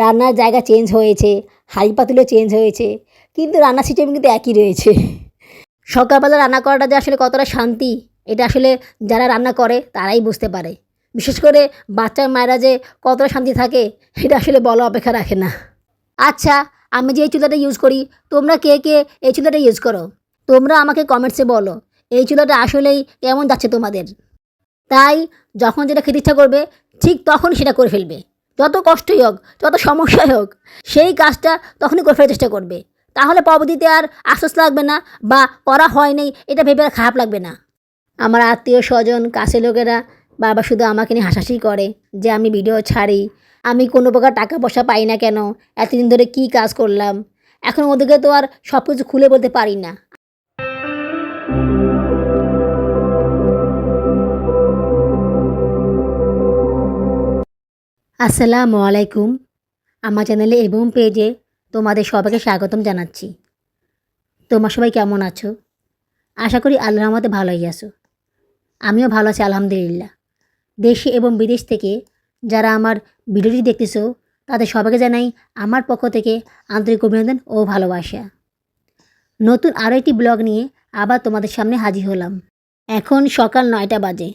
রান্নার জায়গা চেঞ্জ হয়েছে, হাঁড়ি পাতিলও চেঞ্জ হয়েছে, কিন্তু রান্নার সিস্টেম কিন্তু একই রয়েছে। সকালবেলা রান্না করাটা যে আসলে কতটা শান্তি, এটা আসলে যারা রান্না করে তারাই বুঝতে পারে। বিশেষ করে বাচ্চার মায়েরা যে কতটা শান্তি থাকে, এটা আসলে বলা অপেক্ষা রাখে না। আচ্ছা আমি যে এই চুলাটা ইউজ করি, তোমরা কে কে এই চুলাটা ইউজ করো? তোমরা আমাকে কমেন্টসে বলো, এই চুলাটা আসলেই কেমন যাচ্ছে তোমাদের? তাই যখন যেটা খেতে ইচ্ছা করবে, ঠিক তখন সেটা করে ফেলবে। যত কষ্টই হোক, যত সমস্যাই হোক, সেই কাজটা তখনই করে ফেলার চেষ্টা করবে। তাহলে পরবর্তীতে আর আশ্বাস লাগবে না বা করা হয়নি এটা ভেবে আর খারাপ লাগবে না। আমার আত্মীয় স্বজন, কাছের লোকেরা, বাবা শুধু আমাকে নিয়ে হাসাহাসি করে যে আমি ভিডিও ছাড়ি। আমি কোনো প্রকার টাকা পয়সা পাই না কেন? এতদিন ধরে কী কাজ করলাম? এখন ওদেরকে তো আর সব কিছু খুলে বলতে পারি না। আসসালামু আলাইকুম। আমার চ্যানেলে এবং পেজে তোমাদের সবাইকে স্বাগতম জানাচ্ছি। তোমার সবাই কেমন আছো? আশা করি আল্লাহর রহমতে ভালোই আছো। আমিও ভালো আছি, আলহামদুলিল্লাহ। দেশে এবং বিদেশ থেকে যারা আমার ভিডিওটি দেখতেছো, তাদের সবাইকে জানাই আমার পক্ষ থেকে আন্তরিক অভিনন্দন ও ভালোবাসা। নতুন আরও একটি ব্লগ নিয়ে আবার তোমাদের সামনে হাজির হলাম। এখন সকাল নয়টা বাজে।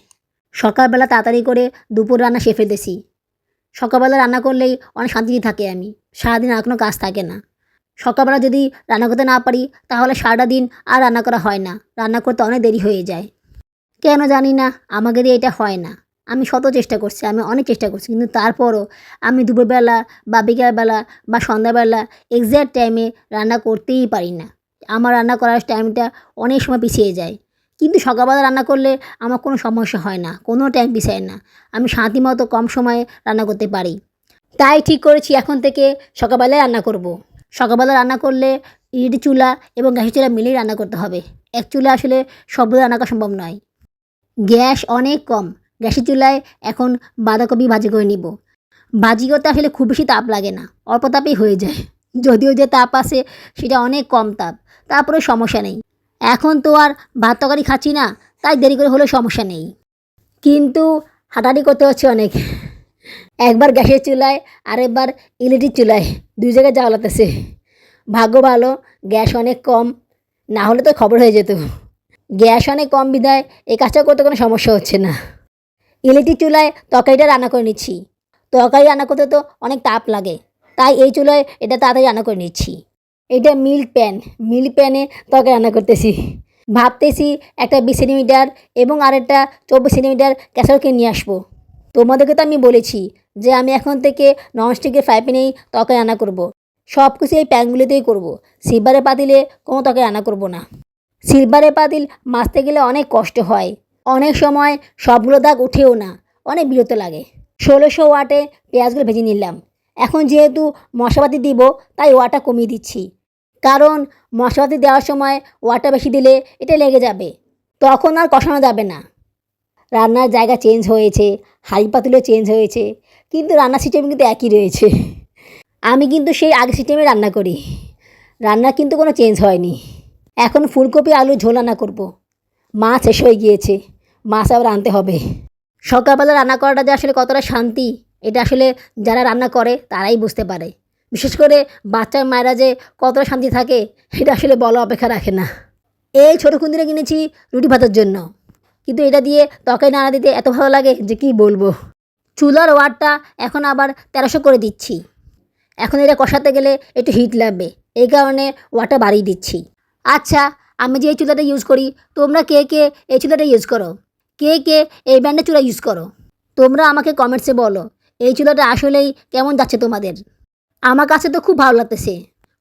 সকালবেলা তাড়াতাড়ি করে দুপুর রান্না শেফে দিছি সকালবেলা রান্না করলেই অনেক শান্তিতে থাকে আমি। সারাদিন আর কোনো কাজ থাকে না। সকালবেলা যদি রান্না করতে না পারি, তাহলে সারাটা দিন আর রান্না করা হয় না। রান্না করতে অনেক দেরি হয়ে যায়। কেন জানি না, আমাকে দিয়ে এটা হয় না। আমি শত চেষ্টা করছি, আমি অনেক চেষ্টা করছি, কিন্তু তারপরও আমি দুপুরবেলা বা বিকালবেলা বা সন্ধ্যাবেলা এক্স্যাক্ট টাইমে রান্না করতেই পারি না। আমার রান্না করার টাইমটা অনেক সময় পিছিয়ে যায়। কিন্তু সকালবেলা রান্না করলে আমার কোনো সমস্যা হয় না, কোনো টাইম পিছায় না। আমি শান্তি মতো কম সময়ে রান্না করতে পারি। তাই ঠিক করেছি, এখন থেকে সকালবেলায় রান্না করব। সকালবেলা রান্না করলে ইট, চুলা এবং গ্যাসের চুলা মিলেই রান্না করতে হবে। এক চুলা আসলে সবগুলো রান্না করা সম্ভব নয়। গ্যাস অনেক কম। গ্যাসের চুলায় এখন বাঁধাকপি ভাজি করে নিব। ভাজি করতে আসলে খুব বেশি তাপ লাগে না, অল্প তাপেই হয়ে যায়। যদিও যে তাপ আছে, সেটা অনেক কম তাপ। তারপরে সমস্যা নেই। এখন তো আর ভাত তরকারি খাচ্ছি না, তাই দেরি করে হলেও সমস্যা নেই। কিন্তু হাঁটাহাঁটি করতে হচ্ছে অনেক। একবার গ্যাসের চুলায়, আরেকবার ইলেকট্রিক চুলায়, দুই জায়গায় যাওয়া লাগতেছে। ভাগ্য ভালো, গ্যাস অনেক কম, না হলে তো খবর হয়ে যেত। গ্যাস অনেক কম বিধায় এই কাজটা করতে কোনো সমস্যা হচ্ছে না। ইলেকট্রিক চুলায় তরকারিটা রান্না করে নিচ্ছি। তরকারি রান্না করতে তো অনেক তাপ লাগে, তাই এই চুলায় এটা তাড়াতাড়ি রান্না করে নিচ্ছি। এটা মিল্ক প্যান মিল্ক প্যানে তরকারি রান্না করতেছি। ভাবতেছি একটা বিশ সেন্টিমিটার এবং আরেকটা চব্বিশ সেন্টিমিটার ক্যাসারকে নিয়ে আসব। তোমাদেরকে তো আমি বলেছি যে আমি এখন থেকে ননস্টিকের ফ্রাই প্যানেই তরকারি রান্না করব। সব কিছু এই প্যানগুলিতেই করব। সিলভারে পাতিলে কোনো তরকারি রান্না করব না। সিলভারে পাতিল মাজতে গেলে অনেক কষ্ট হয়। অনেক সময় সবগুলো দাগ উঠেও না। অনেক বিরক্ত লাগে। ষোলোশো ওয়াটে পেঁয়াজগুলো ভেজে নিলাম। এখন যেহেতু মশলাপাতি দিব, তাই ওয়াটা কমিয়ে দিচ্ছি। কারণ মশলাপাতি দেওয়ার সময় ওয়াটা বেশি দিলে এটা লেগে যাবে। তখন আর কষানো যাবে না। রান্নার জায়গা চেঞ্জ হয়েছে হাড়ি পাতিলও চেঞ্জ হয়েছে, কিন্তু রান্নার সিস্টেম কিন্তু একই রয়েছে। আমি কিন্তু সেই আগে সিস্টেমে রান্না করি। রান্না কিন্তু কোনো চেঞ্জ হয়নি। এখন ফুলকপি, আলু, ঝোল রান্না করব। মাছ শেষ হয়ে গিয়েছে, মাছ আবার আনতে হবে। সকালবেলা রান্না করাটা যে আসলে কতটা শান্তি এটা আসলে যারা রান্না করে, তারাই বুঝতে পারে। বিশেষ করে বাচ্চার মায়েরা যে কতটা শান্তি থাকে, এটা আসলে বলা অপেক্ষা রাখে না। এই ছোটো খুন্দিটা কিনেছি রুটি ভাতের জন্য। কিন্তু এটা দিয়ে তরকারি নাড়া দিতে এত ভালো লাগে যে কি বলব? চুলার ওয়ারটা এখন আবার তেরোশো করে দিচ্ছি। এখন এটা কষাতে গেলে একটু হিট লাগবে। এই কারণে ওয়ারটা বাড়িয়ে দিচ্ছি। আচ্ছা আমি যে এই চুলাটা ইউজ করি, তোমরা কে কে এই চুলাটা ইউজ করো? কে কে এই ব্র্যান্ডের চুলা ইউজ করো? তোমরা আমাকে কমেন্টসে বলো। এই চুলাটা আসলেই কেমন যাচ্ছে তোমাদের? আমার কাছে তো খুব ভালো লাগতেছে।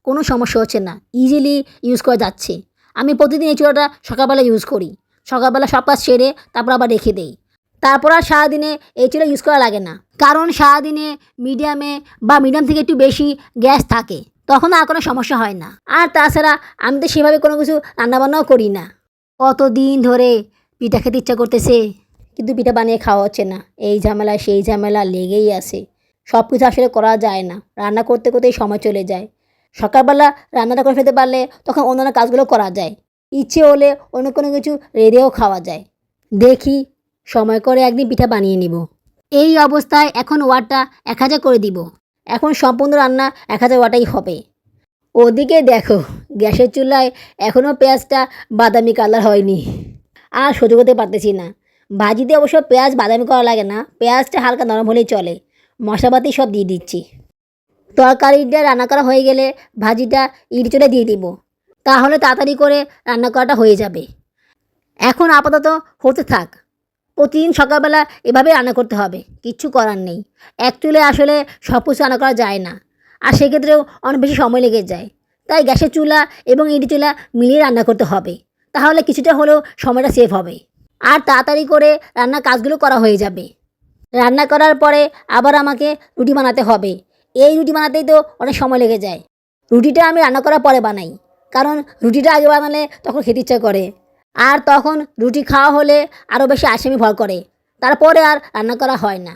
কোনো সমস্যা হচ্ছে না ইজিলি ইউজ করা যাচ্ছে। আমি প্রতিদিন এই চুলাটা সকালবেলা ইউজ করি। সকালবেলা সব কাজ সেরে তারপর আবার রেখে দেই। তারপর আর সারাদিনে এই চুলা ইউজ করা লাগে না। কারণ সারাদিনে মিডিয়ামে বা মিডিয়াম থেকে একটু বেশি গ্যাস থাকে, তখন আর কোনো সমস্যা হয় না। আর তাছাড়া আমি তো সেভাবে কোনো কিছু রান্নাবান্নাও করি না। কতদিন ধরে পিঠা খেতে ইচ্ছা করতেছে কিন্তু পিঠা বানিয়ে খাওয়া হচ্ছে না। এই ঝামেলা সেই ঝামেলা লেগেই আছে। সব কিছু আসলে করা যায় না। রান্না করতে করতেই সময় চলে যায়। সকালবেলা রান্নাটা করে ফেলতে পারলে তখন অন্যান্য কাজগুলো করা যায়। ইচ্ছে হলে অন্য কোনো কিছু রেঁধেও খাওয়া যায়। দেখি, সময় করে একদিন পিঠা বানিয়ে নিব। এই অবস্থায় এখন ওয়ারটা এক হাজার করে দিব। এখন সম্পূর্ণ রান্না এক হাজার ওয়াটাই হবে। ওদিকে দেখো, গ্যাসের চুলায় এখনও পেঁয়াজটা বাদামি কালার হয়নি। আর সহ্য করতে পারতেছি না। ভাজিতে অবশ্য পেঁয়াজ বাদামি করা লাগে না, পেঁয়াজটা হালকা নরম হলেই চলে। মশলাপাতি সব দিয়ে দিচ্ছি। তরকারিটা রান্না করা হয়ে গেলে ভাজিটা ইট চলে দিয়ে দিব। তাহলে তাড়াতাড়ি করে রান্না করাটা হয়ে যাবে। এখন আপাতত হতে থাক। প্রতিদিন সকালবেলা এভাবে রান্না করতে হবে, কিচ্ছু করার নেই। এক চুলে আসলে সব কিছু রান্না করা যায় না, আর সেক্ষেত্রেও অনেক বেশি সময় লেগে যায়। তাই গ্যাসের চুলা এবং ইডি চুলা মিলিয়ে রান্না করতে হবে। তাহলে কিছুটা হলেও সময়টা সেভ হবে। আর তাড়াতাড়ি করে রান্নার কাজগুলো করা হয়ে যাবে। রান্না করার পরে আবার আমাকে রুটি বানাতে হবে। এই রুটি বানাতেই তো অনেক সময় লেগে যায়। রুটিটা আমি রান্না করার পরে বানাই, কারণ রুটিটা আগে বানালে তখন খেতে ইচ্ছা করে। আর তখন রুটি খাওয়া হলে আরও বেশি আসামি ভর করে। তারপরে আর রান্না করা হয় না।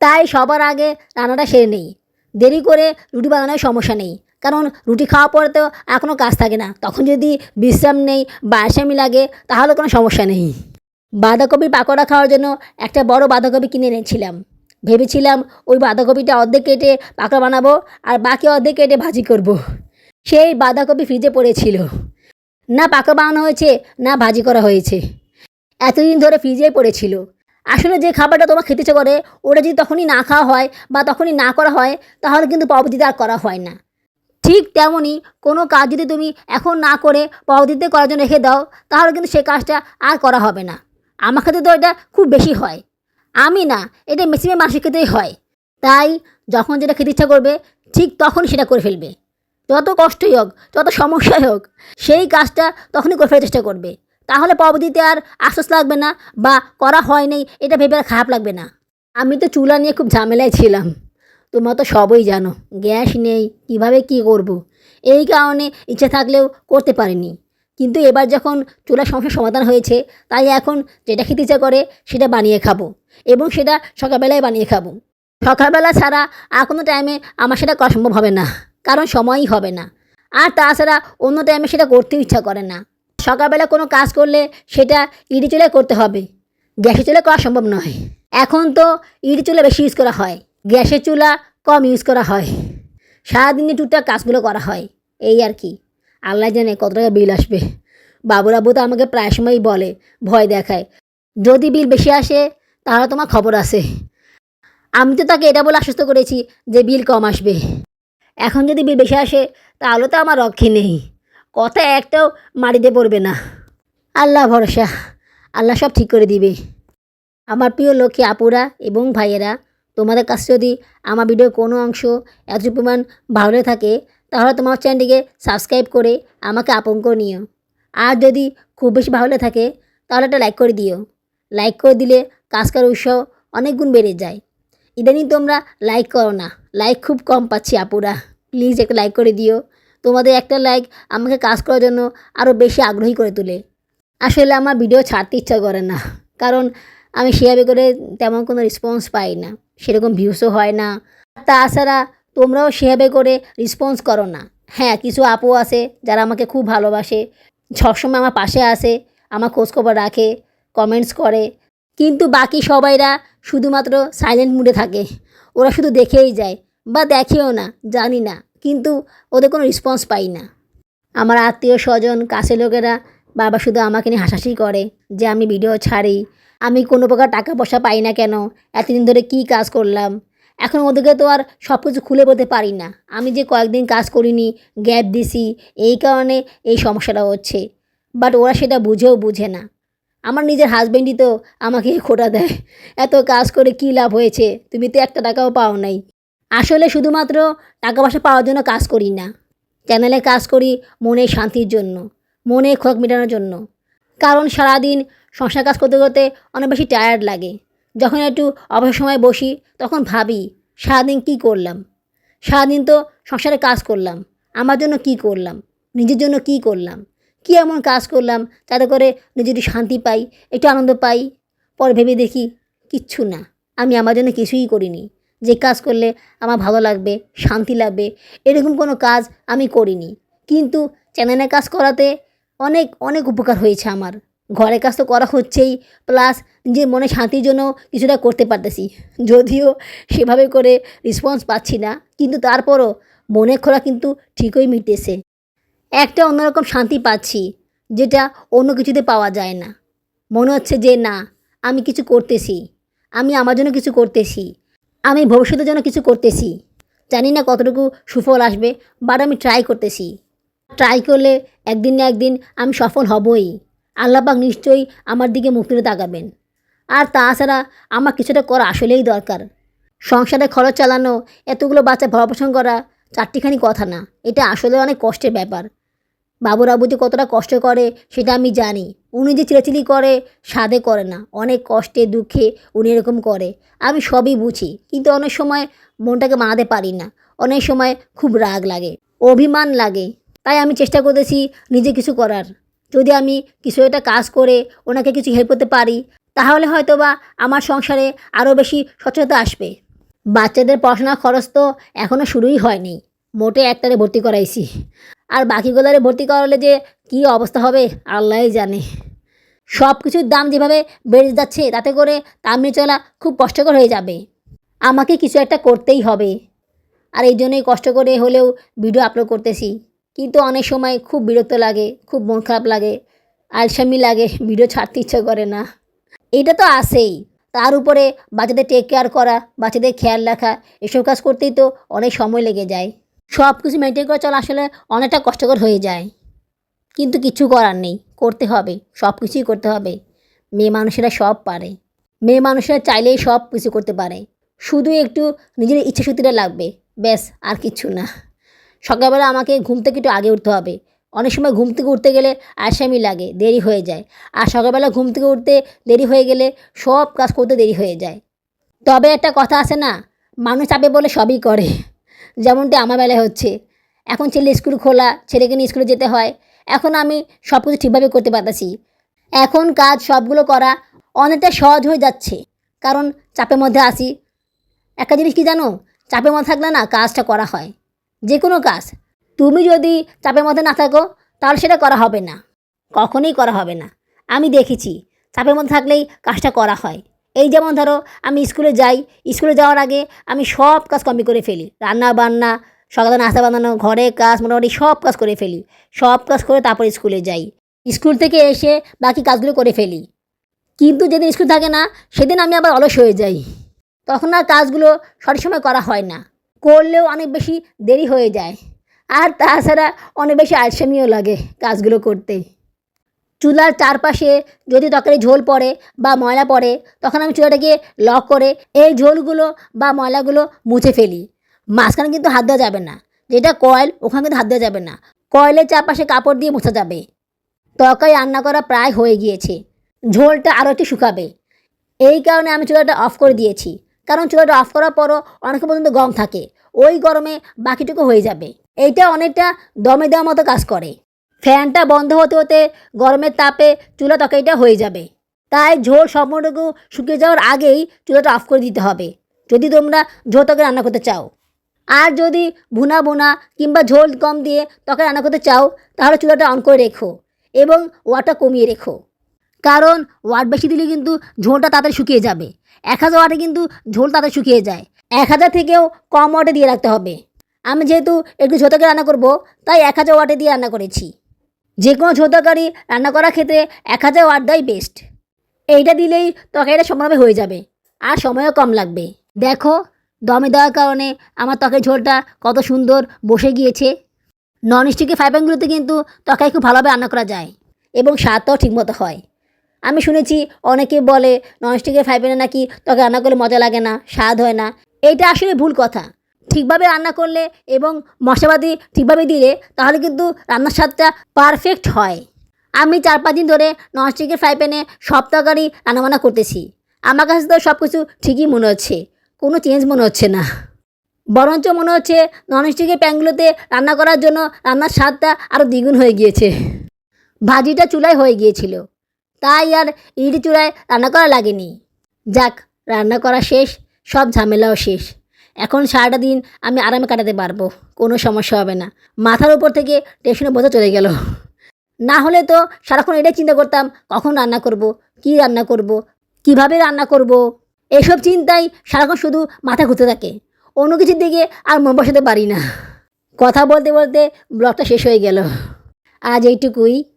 তাই সবার আগে রান্নাটা সেরে নেই। দেরি করে রুটি বানানোর সমস্যা নেই, কারণ রুটি খাওয়ার পরে তো কোনো কাজ থাকে না। তখন যদি বিশ্রাম নেই বা আসামি লাগে, তাহলে কোনো সমস্যা নেই। বাঁধাকপির পাকোড়া খাওয়ার জন্য একটা বড় বাঁধাকপি কিনে এনেছিলাম। ভেবেছিলাম ওই বাঁধাকপিটা অর্ধেক কেটে পাকোড়া বানাবো আর বাকি অর্ধেক কেটে ভাজি করব। সেই বাঁধাকপি ফ্রিজে পড়েছিল। না পাকা বানানো হয়েছে, না ভাজি করা হয়েছে। এতদিন ধরে ফ্রিজেই পড়েছিল। আসলে যে খাবারটা তোমার খেতে ইচ্ছে করে, ওটা যদি তখনই না খাওয়া হয় বা তখনই না করা হয়, তাহলে কিন্তু পরবর্তীতে আর করা হয় না। ঠিক তেমনই কোনো কাজ যদি তুমি এখন না করে পরবর্তীতে করার জন্য রেখে দাও, তাহলে কিন্তু সে কাজটা আর করা হবে না। আমার ক্ষেত্রে তো এটা খুব বেশি হয়। আমি না, এটা ম্যাক্সিমাম মানুষের ক্ষেত্রেই হয়। তাই যখন যেটা খেতে ইচ্ছা করবে, ঠিক তখন সেটা করে ফেলবে। যত কষ্টই হোক, যত সমস্যাই হোক, সেই কাজটা তখনই করে ফেলার চেষ্টা করবে। তাহলে পরবর্তীতে আর আশ্বাস লাগবে না বা করা হয় নাই, এটা ভেবে আর খারাপ লাগবে না। আমি তো চুলা নিয়ে খুব ঝামেলায় ছিলাম। তোমরা তো সবই জানো, গ্যাস নেই, কীভাবে কি করব। এই কারণে ইচ্ছে থাকলেও করতে পারিনি। কিন্তু এবার যখন চুলার সমস্যার সমাধান হয়েছে তাই এখন যেটা খেতে ইচ্ছা করে সেটা বানিয়ে খাব এবং সেটা সকালবেলায় বানিয়ে খাব। সকালবেলা ছাড়া আর কোনো টাইমে আমার সেটা করা সম্ভব হবে না, কারণ সময়ই হবে না। আর তাছাড়া অন্য টাইমে সেটা করতেও ইচ্ছা করে না। সকালবেলা কোনো কাজ করলে সেটা ইডি চুলে করতে হবে, গ্যাসের চুলে করা সম্ভব নয়। এখন তো ইডি চুলে বেশি ইউজ করা হয়, গ্যাসের চুলা কম ইউজ করা হয়। সারাদিনে টুকটাক কাজগুলো করা হয়, এই আর কি। আল্লাহ জানে কত টাকা বিল আসবে। বাবুরাবু তো আমাকে প্রায় সময়ই বলে, ভয় দেখায়। যদি বিল বেশি আসে, তাহলে তোমার খবর আছে। আমি তো তাকে এটা বলে আশ্বস্ত করেছি যে বিল কম আসবে। এখন যদি বিল বেশি আসে, তাহলে তো আমার রক্ষে নেই। কথা একটাও মাটিতে পড়বে না। আল্লাহ ভরসা। আল্লাহ সব ঠিক করে দিবে। আমার প্রিয় লক্ষ্মী আপুরা এবং ভাইয়েরা, তোমাদের কাছে যদি আমার ভিডিওর কোনো অংশ এত পরিমাণ ভালো থাকে তাহলে তোমার চ্যানেলটিকে সাবস্ক্রাইব করে আমাকে আপন করে নিও। আর যদি খুব বেশি ভালো থাকে, তাহলে একটা লাইক করে দিও। লাইক করে দিলে কাজ করার উৎসাহ অনেক গুণ বেড়ে যায়। ইদানিং তোমরা লাইক করো না। লাইক খুব কম পাচ্ছি আপুরা। প্লিজ একটা লাইক করে দিও। তোমাদের একটা লাইক আমাকে কাজ করার জন্য আরও বেশি আগ্রহী করে তোলে। আসলে আমার ভিডিও ছাড়তে ইচ্ছা করে না। কারণ আমি সেভাবে করে তেমন কোনো রেসপন্স পাই না। সেরকম ভিউসও হয় না। তাছাড়া তোমরাও সেভাবে করে রেসপন্স করো না। হ্যাঁ কিছু আপু আছে যারা আমাকে খুব ভালোবাসে, সবসময় আমার পাশে আসে, আমার খোঁজখবর রাখে কমেন্টস করে। কিন্তু বাকি সবাইরা শুধুমাত্র সাইলেন্ট মুডে থাকে। ওরা শুধু দেখেই যায় বা দেখেও না, জানি না। কিন্তু ওদের কোনো রেসপন্স পাই না। আমার আত্মীয় স্বজন, কাছের লোকেরা, বাবা শুধু আমাকে নিয়ে হাসাহাসি করে যে আমি ভিডিও ছাড়ি, আমি কোনো প্রকার টাকা পয়সা পাই না কেন, এতদিন ধরে কী কাজ করলাম। এখন ওদেরকে তো আর সব কিছু খুলে বলতে পারি না। আমি যে কয়েকদিন কাজ করিনি, গ্যাপ দিছি, এই কারণে এই সমস্যাটা হচ্ছে। বাট ওরা সেটা বুঝেও বুঝে না। আমার নিজের হাজব্যান্ডই তো আমাকে খোটা দেয়। এত কাজ করে কী লাভ হয়েছে? তুমি তো একটা টাকাও পাও নাই। আসলে শুধুমাত্র টাকা পয়সা পাওয়ার জন্য কাজ করি না। চ্যানেলে কাজ করি মনের শান্তির জন্য, মনে খোক মেটানোর জন্য। কারণ সারাদিন সংসার কাজ করতে করতে অনেক বেশি টায়ার্ড লাগে। যখন একটু অবসর সময় বসি, তখন ভাবি, সারাদিন কী করলাম? সারাদিন তো সংসারে কাজ করলাম, আমার জন্য কি করলাম? নিজের জন্য কি করলাম? কী এমন কাজ করলাম যাতে করে নিজে একটু শান্তি পাই, একটু আনন্দ পাই? পরে ভেবে দেখি, কিচ্ছু না, আমি আমার জন্য কিছুই করিনি। যে কাজ করলে আমার ভালো লাগবে, শান্তি লাগবে, এরকম কোনো কাজ আমি করিনি। কিন্তু চ্যানেলে কাজ করাতে অনেক অনেক উপকার হয়েছে আমার। ঘরের কাজ তো করা হচ্ছেই প্লাস যে মনে শান্তির জন্য কিছুটা করতে পারতেছি। যদিও সেভাবে করে রেসপন্স পাচ্ছি না, কিন্তু তারপরও মনের খোলা কিন্তু ঠিকই মিটেছে। একটা অন্যরকম শান্তি পাচ্ছি, যেটা অন্য কিছুতে পাওয়া যায় না। মনে হচ্ছে যে না, আমি কিছু করতেছি, আমি আমার জন্য কিছু করতেছি, আমি ভবিষ্যতের জন্য কিছু করতেছি। জানি না কতটুকু সুফল আসবে বাট আমি ট্রাই করতেছি। ট্রাই করলে একদিন না একদিন আমি সফল হবই। আল্লাপাক নিশ্চয়ই আমার দিকে মুখ তুলে তাকাবেন। আর তাছাড়া আমার কিছুটা করা আসলেই দরকার। সংসারে খরচ চালানো, এতগুলো বাচ্চা ভরণপোষণ করা চারটিখানি কথা না, এটা আসলে অনেক কষ্টের ব্যাপার। বাবুর আবু যে কতটা কষ্ট করে, সেটা আমি জানি। উনি যে চিলাচিলি করে সাদে করে না। অনেক কষ্টে, দুঃখে উনি এরকম করে। আমি সবই বুঝি, কিন্তু অনেক সময় মনটাকে মানাতে পারি না। অনেক সময় খুব রাগ লাগে, অভিমান লাগে। তাই আমি চেষ্টা করতেছি নিজে কিছু করার। যদি আমি কিছু একটা কাজ করে ওনাকে কিছু হেল্প করতে পারি, তাহলে হয়তো বা আমার সংসারে আরও বেশি স্বচ্ছতা আসবে। বাচ্চাদের পড়াশোনার খরচ তো এখনও শুরুই হয়নি। মোটে একটারে ভর্তি করাইছি। আর বাকিগুলোরে ভর্তি করালে যে কী অবস্থা হবে, আল্লাহই জানে। সব কিছুর দাম যেভাবে বেড়ে যাচ্ছে, তাতে করে নিয়ে চলা খুব কষ্টকর হয়ে যাবে। আমাকে কিছু একটা করতেই হবে। আর এই জন্যই কষ্ট করে হলেও ভিডিও আপলোড করতেছি। কিন্তু অনেক সময় খুব বিরক্ত লাগে, খুব মন খারাপ লাগে, আলসামি লাগে, ভিডিও ছাড়তে ইচ্ছা করে না। এটা তো আসেই তার উপরে বাচ্চাদের টেক কেয়ার করা, বাচ্চাদের খেয়াল রাখা, এসব কাজ করতেই তো অনেক সময় লেগে যায়। সব কিছু মেনটেন করে চলা আসলে অনেকটা কষ্টকর হয়ে যায়। কিন্তু কিছু করার নেই, করতে হবে সব কিছুই করতে হবে। মেয়ে মানুষেরা সব পারে। মেয়ে মানুষেরা চাইলেই সব কিছু করতে পারে। শুধু একটু নিজের ইচ্ছা শক্তিটা লাগবে, ব্যাস, আর কিছু না। সকালবেলা আমাকে ঘুম থেকে একটু আগে উঠতে হবে। অনেক সময় ঘুম থেকে উঠতে গেলে আসামি লাগে, দেরি হয়ে যায়। আর সকালবেলা ঘুম থেকে উঠতে দেরি হয়ে গেলে সব কাজ করতে দেরি হয়ে যায়। তবে একটা কথা আছে না, মানুষ চাপে বলে সবই করে। যেমনটি আমার বেলায় হচ্ছে। এখন ছেলে স্কুল খোলা, ছেলেকে নিয়ে স্কুলে যেতে হয়। এখন আমি সব কিছু ঠিকভাবে করতে পারতেছি। এখন কাজ সবগুলো করা অনেকটা সহজ হয়ে যাচ্ছে। কারণ চাপের মধ্যে আসি একটা জিনিস কি জানো? চাপের মধ্যে থাকলে না কাজটা করা হয়। যে কোনো কাজ। তুমি যদি চাপের মধ্যে না থাকো, তাহলে সেটা করা হবে না। কখনোই করা হবে না। আমি দেখেছি, চাপের মধ্যে থাকলেই কাজটা করা হয়। এই যেমন ধরো, আমি স্কুলে যাই, স্কুলে যাওয়ার আগে আমি সব কাজ কমপ্লিট করে ফেলি। রান্না বান্না, সকালে নাস্তা বানানো, ঘরে কাজ, মোটামুটি সব কাজ করে ফেলি। সব কাজ করে তারপর স্কুলে যাই। স্কুল থেকে এসে বাকি কাজগুলো করে ফেলি। কিন্তু যেদিন স্কুল থাকে না, সেদিন আমি আবার অলস হয়ে যাই। তখন আর কাজগুলো সঠিক সময় করা হয় না। করলেও অনেক বেশি দেরি হয়ে যায়। আর তাছাড়া অনেক বেশি আলসামিও লাগে কাজগুলো করতে। চুলার চারপাশে যদি তরকারি ঝোল পড়ে বা ময়লা পড়ে, তখন আমি চুলাটাকে লক করে এই ঝোলগুলো বা ময়লাগুলো মুছে ফেলি। মাঝখানে কিন্তু হাত দেওয়া যাবে না। যেটা কয়েল ওখানে কিন্তু হাত দেওয়া যাবে না। কয়েলের চারপাশে কাপড় দিয়ে মোছা যাবে। তরকারি রান্না করা প্রায় হয়ে গিয়েছে। ঝোলটা আরও একটু শুকাবে। এই কারণে আমি চুলাটা অফ করে দিয়েছি। কারণ চুলাটা অফ করার পরও অনেক পর্যন্ত গম থাকে। ওই গরমে বাকিটুকু হয়ে যাবে। এইটা অনেকটা দমে দেওয়ার মতো কাজ করে। ফ্যানটা বন্ধ হতে হতে গরমের তাপে চুলা তরকারিটা হয়ে যাবে। তাই ঝোল সম্পূর্ণটুকু শুকিয়ে যাওয়ার আগেই চুলাটা অফ করে দিতে হবে। যদি তোমরা ঝোল তরকারি রান্না করতে চাও। আর যদি ভুনা ভুনা কিংবা ঝোল কম দিয়ে তরকারি রান্না করতে চাও, তাহলে চুলাটা অন করে রেখো এবং ওয়াটটা কমিয়ে রেখো। কারণ ওয়াট বেশি দিলে কিন্তু ঝোলটা তাড়াতাড়ি শুকিয়ে যাবে। এক হাজার ওয়াটে কিন্তু ঝোল তাড়াতাড়ি শুকিয়ে যায়। এক হাজার থেকেও কম ওয়াটে দিয়ে রাখতে হবে। আমি যেহেতু একটু ঝোতাকে রান্না করব, তাই এক হাজার ওয়াটে দিয়ে রান্না করেছি। যে কোনো ঝোতাকারি রান্না করার ক্ষেত্রে এক হাজার ওয়াট দেয় বেস্ট এইটা দিলেই তরকারিটা সমানভাবে হয়ে যাবে, আর সময়ও কম লাগবে। দেখো, দমে দেওয়ার কারণে আমার ত্বকের ঝোলটা কত সুন্দর বসে গিয়েছে। নন স্টিকের ফ্রাই প্যানগুলোতে কিন্তু তরকারি খুব ভালোভাবে রান্না করা যায়, এবং স্বাদটাও ঠিকমতো হয়। আমি শুনেছি অনেকে বলে, ননস্টিকের ফ্রাই প্যানে নাকি তরকারি রান্না করলে মজা লাগে না, স্বাদ হয় না। এইটা আসলে ভুল কথা। ঠিকভাবে রান্না করলে এবং মশলাপাতি ঠিকভাবে দিলে তাহলে কিন্তু রান্নার স্বাদটা পারফেক্ট হয়। আমি চার পাঁচ দিন ধরে ননস্টিকের ফ্রাই প্যানে সব তরকারি রান্নাবান্না করতেছি। আমার কাছে তো সব কিছু ঠিকই মনে হচ্ছে, কোনো চেঞ্জ মনে হচ্ছে না। বরঞ্চ মনে হচ্ছে ননস্টিকের প্যানগুলোতে রান্না করার জন্য রান্নার স্বাদটা আরও দ্বিগুণ হয়ে গিয়েছে। ভাজিটা চুলায় হয়ে গিয়েছিল। তাই আর ইডি চূড়ায় রান্না করা লাগেনি। যাক, রান্না করা শেষ, সব ঝামেলাও শেষ। এখন সারাটা দিন আমি আরামে কাটাতে পারব, কোনো সমস্যা হবে না। মাথার উপর থেকে টেনশনে বোঝা চলে গেল। না হলে তো সারাক্ষণ এটাই চিন্তা করতাম, কখন রান্না করব, কি রান্না করব, কীভাবে রান্না করব। এসব চিন্তাই সারাক্ষণ শুধু মাথা ঘুরতে থাকে। অন্য কিছুর দিকে আর মন বসাতে পারি না। কথা বলতে বলতে ব্লগটা শেষ হয়ে গেল। আজ এইটুকুই।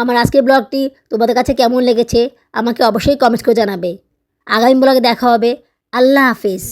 আমার আজকের ব্লগটি তোমাদের কাছে কেমন লেগেছে, আমাকে অবশ্যই কমেন্টস করে জানাবে। আগামী ব্লগে দেখা হবে। আল্লাহ হাফিজ।